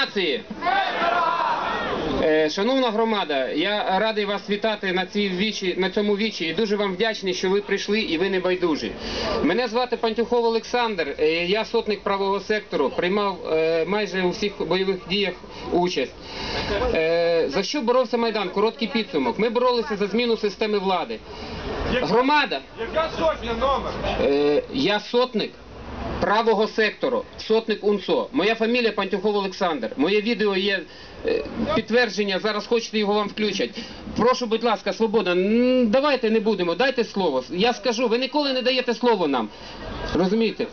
нації! Е, Шановна громада, я радий вас вітати на цій вічі, на цьому вічі і дуже вам вдячний, що ви прийшли і ви не байдужі. Мене звати Пантюхов Олександр. е, Я сотник правого сектору, приймав е, майже у всіх бойових діях участь. За що боровся Майдан? Короткий підсумок. Ми боролися за зміну системи влади. Громада, Яка сотня номер? Я сотник правого сектору, сотник УНСО. Моя фамілія Пантюхов Олександр. Моє відео є е, підтвердження. Зараз хочете його вам включать. Прошу, будь ласка, свобода. Давайте не будемо. Дайте слово. Я скажу. Ви ніколи не даєте слово нам. Розумієте?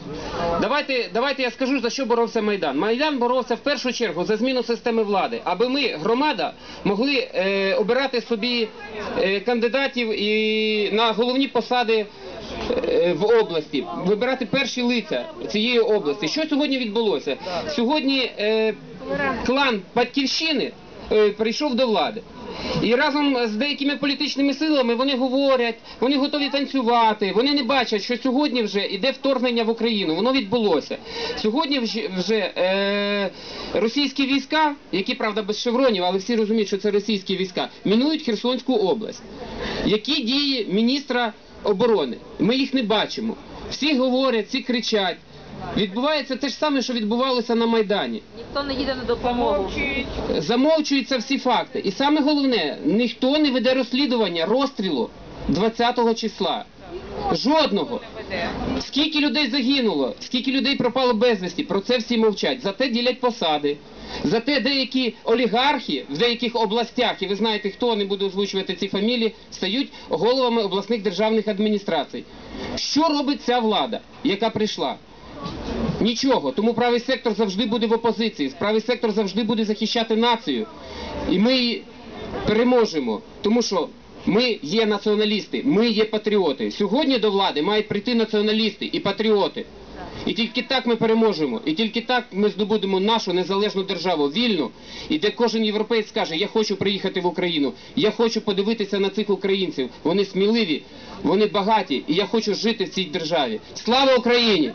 Давайте, давайте я скажу, за що боровся Майдан. Майдан боровся в першу чергу за зміну системи влади, аби ми, громада, могли е, обирати собі е, кандидатів і на головні посади в області, вибирати перші лиця цієї області. Що сьогодні відбулося? Сьогодні е, клан Батьківщини е, прийшов до влади. І разом з деякими політичними силами вони говорять, вони готові танцювати, вони не бачать, що сьогодні вже йде вторгнення в Україну. Воно відбулося. Сьогодні вже, вже е, російські війська, які правда без шевронів, але всі розуміють, що це російські війська, мінують Херсонську область. Які дії міністра оборони? Ми їх не бачимо. Всі говорять, всі кричать. Відбувається те ж саме, що відбувалося на Майдані. Ніхто не їде на допомогу. Замовчуються всі факти. І саме головне, ніхто не веде розслідування розстрілу 20-го числа. Жодного. Скільки людей загинуло, скільки людей пропало безвісті, про це всі мовчать. Зате ділять посади. Зате деякі олігархи в деяких областях, і ви знаєте, хто не буду озвучувати ці фамілії, стають головами обласних державних адміністрацій. Що робить ця влада, яка прийшла? Нічого. Тому правий сектор завжди буде в опозиції. Правий сектор завжди буде захищати націю. І ми її переможемо. Тому що ми є націоналісти, ми є патріоти. Сьогодні до влади мають прийти націоналісти і патріоти. І тільки так ми переможемо, і тільки так ми здобудемо нашу незалежну державу, вільну, і де кожен європейць скаже, я хочу приїхати в Україну, я хочу подивитися на цих українців. Вони сміливі, вони багаті, і я хочу жити в цій державі. Слава Україні!